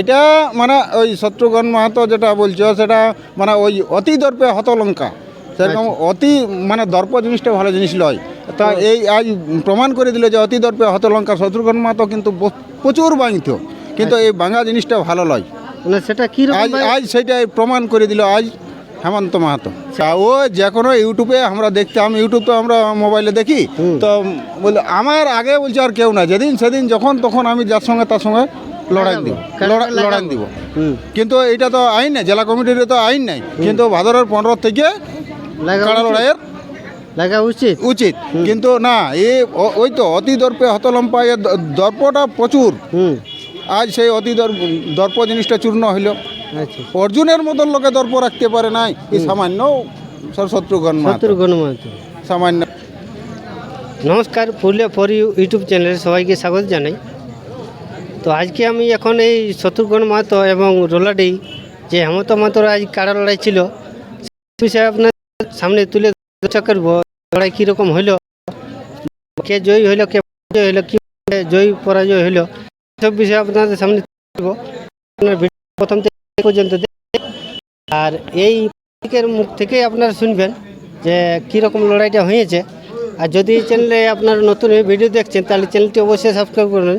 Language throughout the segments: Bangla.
এটা মানে ওই শত্রুঘ্ন মাহাতো যেটা বলছো সেটা মানে ওই অতি দর্পে হতলঙ্কা সেরকম অতি মানে দর্প জিনিসটা ভালো জিনিস লয়। তা এই আজ প্রমাণ করে দিল যে অতি দর্পে হতলঙ্কা শত্রুঘ্ন মাহাতো কিন্তু প্রচুর বাঙিত কিন্তু এই বাঙা জিনিসটা ভালো লয়। মানে সেটা কি আজ আজ সেটাই প্রমাণ করে দিল আজ হেমন্ত মাহাতো। তা ও যে কোনো ইউটিউবে আমরা দেখতাম ইউটিউব তো আমরা মোবাইলে দেখি। তো বলে আমার আগে বলছে আর কেউ না যেদিন সেদিন যখন তখন আমি যার সঙ্গে তার সঙ্গে লড়াই দিব লড়াই দিব। কিন্তু এটা তো আইন নেই জেলা কমিটির তো আইন নেই। কিন্তু ভাদরের পনেরো থেকে কাড়া লড়াইয়ের লাগা উচিত। উচিত। কিন্তু না এ ওই তো অতি দর্পে হতলম্পা এর দর্পটা প্রচুর। আজ সেই অতি দর্প দর্প জিনিসটা চূর্ণ হইল। আচ্ছা। অর্জুনের মতন লোকে দর্প রাখতে পারে নাই এই সামান্য শত্রুঘ্ন সত্তর সামান্য নমস্কার পুরুলিয়া ফর ইউ ইউটিউব চ্যানেলে সবাইকে স্বাগত জানাই। তো আজকে আমি এখন এই শত্রুঘ্ন মাহাতো এবং রোলাডি, যে হেমন্ত মাহাতোর আজ কারা লড়াই ছিল বিষয়ে আপনার সামনে তুলে চর্চা করব, লড়াই কীরকম হইল, কে জয়ী হইল, কে পরাজয় হইল, কি জয়ী পরাজয় হইল, সব বিষয়ে আপনাদের সামনে প্রথম থেকে পর্যন্ত আর এই মুখ থেকেই আপনারা শুনবেন যে কীরকম লড়াইটা হয়েছে। আর যদি চ্যানেলে আপনারা নতুন ভিডিও দেখছেন, তাহলে চ্যানেলটি অবশ্যই সাবস্ক্রাইব করবেন।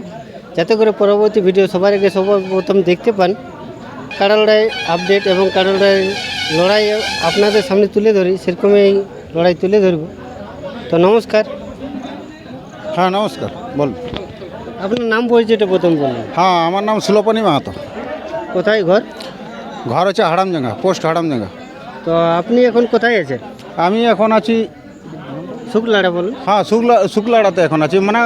যাতে করে পরবর্তী ভিডিও সবার আগে সবার প্রথম দেখতে পান। কাড়ালড়াই আপডেট এবং কাড়া লড়াই লড়াই আপনাদের সামনে তুলে ধরি সেরকমই লড়াই তুলে ধরব। তো নমস্কার। হ্যাঁ নমস্কার বল। আপনার নাম পরিচয়টা প্রথম বলুন। হ্যাঁ আমার নাম সুলোপনি মাহাতো। কোথায় ঘর? ঘর হচ্ছে হাড়ামজাঙ্গা পোস্ট হাড়ামজাঙ্গা তো আপনি এখন কোথায় আছেন? আমি এখন আছি শুক্লাড়া বলুন। হ্যাঁ শুক্লা শুক্লাড়াতে এখন আছি। মানে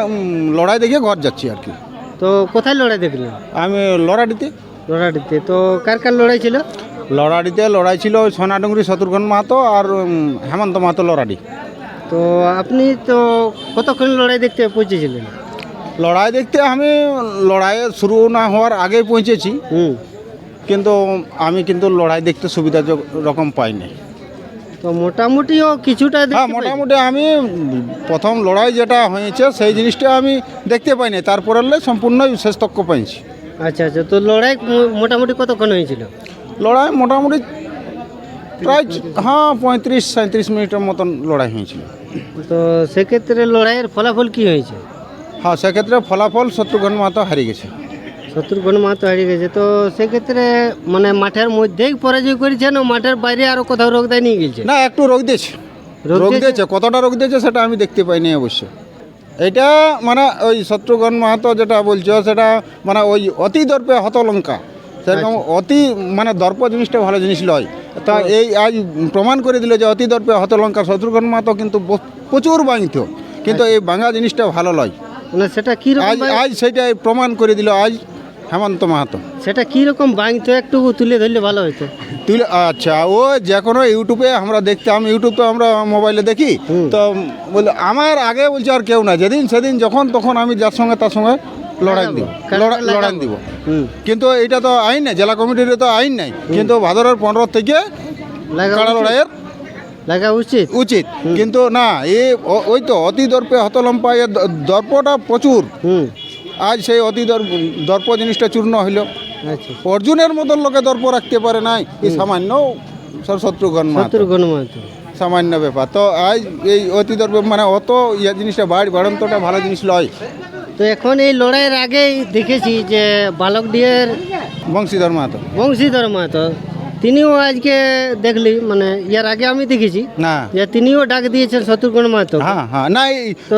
লড়াই দেখিয়ে ঘর যাচ্ছি আর কি। তো কোথায় লড়াই দেখলেন আমি লড়াডিতে লড়াইটিতে তো কার কার লড়াই ছিল? লড়াডিতে লড়াই ছিল ওই সোনাডুঙ্গরি শত্রুঘ্ন মাহাতো আর হেমন্ত মাহাতো লড়াডি। তো আপনি তো কতক্ষণ লড়াই দেখতে পৌঁছেছিলেন? লড়াই দেখতে আমি লড়াইয়ে শুরু না হওয়ার আগেই পৌঁছেছি। কিন্তু আমি কিন্তু লড়াই দেখতে সুবিধা রকম পাইনি। তো মোটামুটিও কিছুটা হ্যাঁ মোটামুটি আমি প্রথম লড়াই যেটা হয়েছে সেই জিনিসটা আমি দেখতে পাইনি। তারপরে সম্পূর্ণই শেষ তক্ক পাইছি। আচ্ছা আচ্ছা। তো লড়াই মোটামুটি কতক্ষণ হয়েছিল? লড়াই মোটামুটি প্রায় হ্যাঁ পঁয়ত্রিশ সাঁত্রিশ মিনিটের মতন লড়াই হয়েছিল। তো সেক্ষেত্রে লড়াইয়ের ফলাফল কি হয়েছে? হ্যাঁ সেক্ষেত্রে ফলাফল শত্রুঘ্ন মাহাতো হারিয়ে গেছে। শত্রুঘ্ন মাহাতো হারিয়ে গেছে। তো সেক্ষেত্রে মানে মাঠের মধ্যেই পরাজয় করেছে না মাঠের বাইরে আরও কোথাও রোগ দেয় নিয়ে গেছে না একটু রোগ দিয়েছে। রোগ দিয়েছে? কতটা রোগ দিয়েছে সেটা আমি দেখতে পাইনি অবশ্য। এটা মানে ওই শত্রুঘ্ন মাহাতো যেটা বলছো সেটা মানে ওই অতি দর্পে হতলঙ্কা। সেরকম অতি মানে দর্প জিনিসটা ভালো জিনিস লয়। তা এই আজ প্রমাণ করে দিল যে অতি দর্পে হতলঙ্কা শত্রুঘ্ন মাহাতো কিন্তু প্রচুর বাঙিত কিন্তু এই বাঙা জিনিসটা ভালো লয়। মানে সেটা কি আজ আজ সেটাই প্রমাণ করে দিল। আজ হেমন্ত মাহাতো। সেটা কি রকম বাঙিত? একটু তুলে ধরলে ভালো হতো তুই আচ্ছা ও যে কোনো ইউটিউবে আমরা দেখতাম ইউটিউব তো আমরা মোবাইলে দেখি। তো বলে আমার আগে বলছে আর কেউ না যেদিন সেদিন যখন তখন আমি যার সঙ্গে তার সঙ্গে লড়াই দিব। লড়াই দিব। কিন্তু এটা তো আইন নেই জেলা কমিটির তো আইন নেই। কিন্তু ভাদরের পনেরো থেকে কাড়া লড়াইয়ের? লাগা উচিত? উচিত। কিন্তু না এ ওই তো অতি দর্পে হতলম্পা এর দর্পটা প্রচুর। আজ সেই অতি দর্প জিনিসটা চূর্ণ হইল। আচ্ছা। অর্জুনের মতন লোকে দর্প রাখতে পারে নাই এই সামান্য শত্রুঘ্ন। শত্রুঘ্ন সামান্য ব্যাপার। তো আজ এই অতি দর্প মানে অত ইয়ে জিনিসটা বাড়ি বাড়ন্তটা ভালো জিনিস লয়। তো এখন এই লড়াইয়ের আগেই দেখেছি যে বালক ডিয়ের বংশীধর মাহাতো। বংশীধর মাহাতো তিনিও আজকে দেখলি মানে ইয়ার আগে আমি দেখেছি না। যে তিনিও ডাক দিয়েছেন শত্রুঘ্ন মাহাতো। হ্যাঁ হ্যাঁ না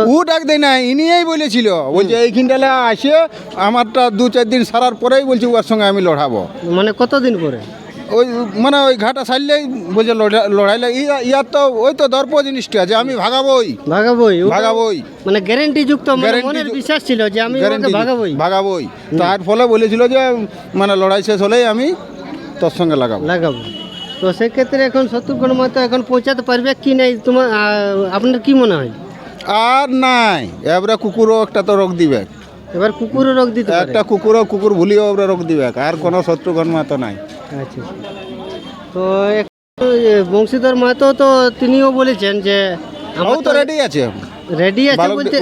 ও ডাক দেয় না ইনিই বলেছিল বলছে এইখানটালে আসে আমারটা দু চার দিন সারার পরেই বলছি ওর সঙ্গে আমি লড়াবো। মানে কতদিন পরে? ওই মানে ওই ঘাটা সারলেই বলছে লড়া- লড়াইলে ইয়া- ইয়ার তো ওই তো দর্প জিনিসটা যে আমি ভাগাবই। ভাগাবই ভাগাবই। মানে গ্যারেন্টি যুক্ত মানে মনের বিশ্বাস ছিল যে আমি ভাগাবই। ভাগাবই। তার ফলে বলেছিল যে মানে লড়াই শেষ হলেই আমি তোর সঙ্গে লাগাবো। লাগাবো। তো সেক্ষেত্রে এখন শত্রুঘ্ন মাহাতো এখন পৌঁছাতে পারবে কি নাই? তোমার আপনার কি মনে হয়? আর নাই। এবারে কুকুরও একটা তো রোগ দিবে। এবার কুকুরও রোগ দিতে একটা কুকুরও কুকুর ভুলিও এবারে রোগ দিবে। আর কোনো শত্রুঘ্ন তো নাই। আচ্ছা তো এখন বংশীধর মাহাতো তো তিনিও বলেছেন যে ও আমার তো রেডি আছে। রেডি আছে বলতে।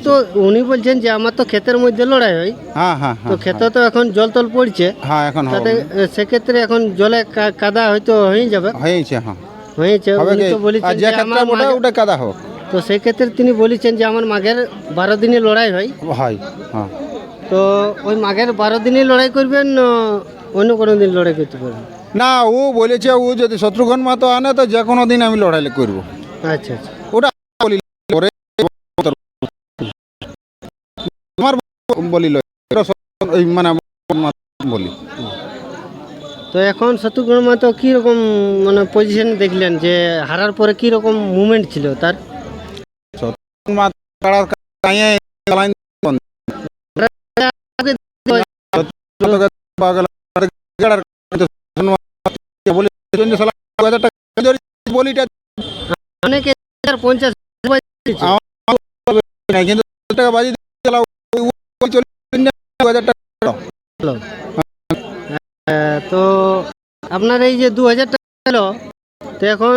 তো উনি বলছেন যে আমার তো ক্ষেতের মধ্যে লড়াই হয়। হ্যাঁ হ্যাঁ তো হ্যাঁ। ক্ষেতে তো এখন জল তল পড়ছে। হ্যাঁ এখন তাতে সেক্ষেত্রে এখন জলে কাদা হয়তো হয়ে যাবে। হয়েছে হ্যাঁ। হয়েছে উনি তো বলেছেন যে আমার মাঘে- ওটা কাদা হোক। তো সেক্ষেত্রে তিনি বলেছেন যে আমার মাঘের বারো দিনে লড়াই হয়। হয় হ্যাঁ। তো ওই মাঘের বারো দিনে লড়াই করবেন না অন্য কোনো দিন লড়াই করতে পারবেন? না ও বলেছে ও যদি শত্রুঘ্ন মাতো আনে তো যে কোনো দিন আমি লড়াই করব। আচ্ছা আচ্ছা। ওটা বলি শত্রু- ওই মানে বলি। তো এখন শত্রুঘ্ন মাতো কীরকম মানে পজিশন দেখলেন যে হারার পরে কীরকম মুভমেন্ট ছিল তার? অনেকে পঞ্চাশ কিন্তু তো আপনার এই যে দু হাজার টাকা ছিল তো এখন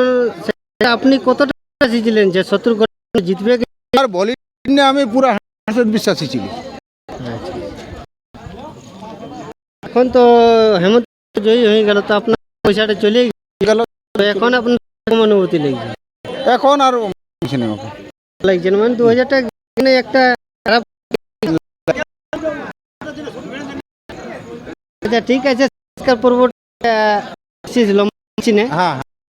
আপনি কত টাকা ছিলেন যে শত্রুঘ্ন জিতবে? আর বলি নিয়ে আমি পুরো হাসের বিশ্বাসী ছিল। এখন তো হেমন্ত জয়ী হয়ে গেল তো আপনার পয়সাটা চলে গেল। এখন আপনার কেমন অনুভূতি লাগছে? এখন আর লাগছে না মানে দু হাজার টাকা একটা আচ্ছা ঠিক আছে আজকের পর্বটা শেষ লম্বা করছি না। হ্যাঁ হ্যাঁ